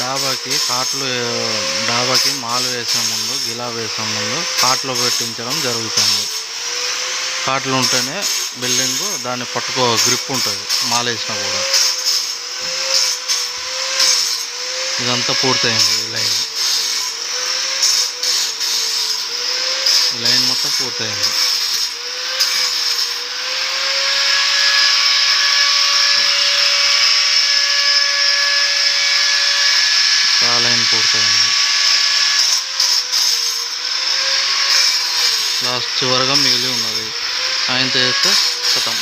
డాబాకి కాట్లు డాబాకి మాలు వేసే ముందు గిలా వేసే ముందు కాట్లు పెట్టించడం జరుగుతుంది. కాట్లు ఉంటేనే బిల్డింగ్ దాన్ని పట్టుకో గ్రిప్ ఉంటుంది మాలేసినా కూడా. ఇదంతా పూర్తయింది ఈ లైన్. ఈ లైన్ మొత్తం పూర్తయింది ఆ లైన్ పూర్తయింది లాస్ట్ చివరగా మిగిలి ఉన్నది. ఆయన చేస్తే కథం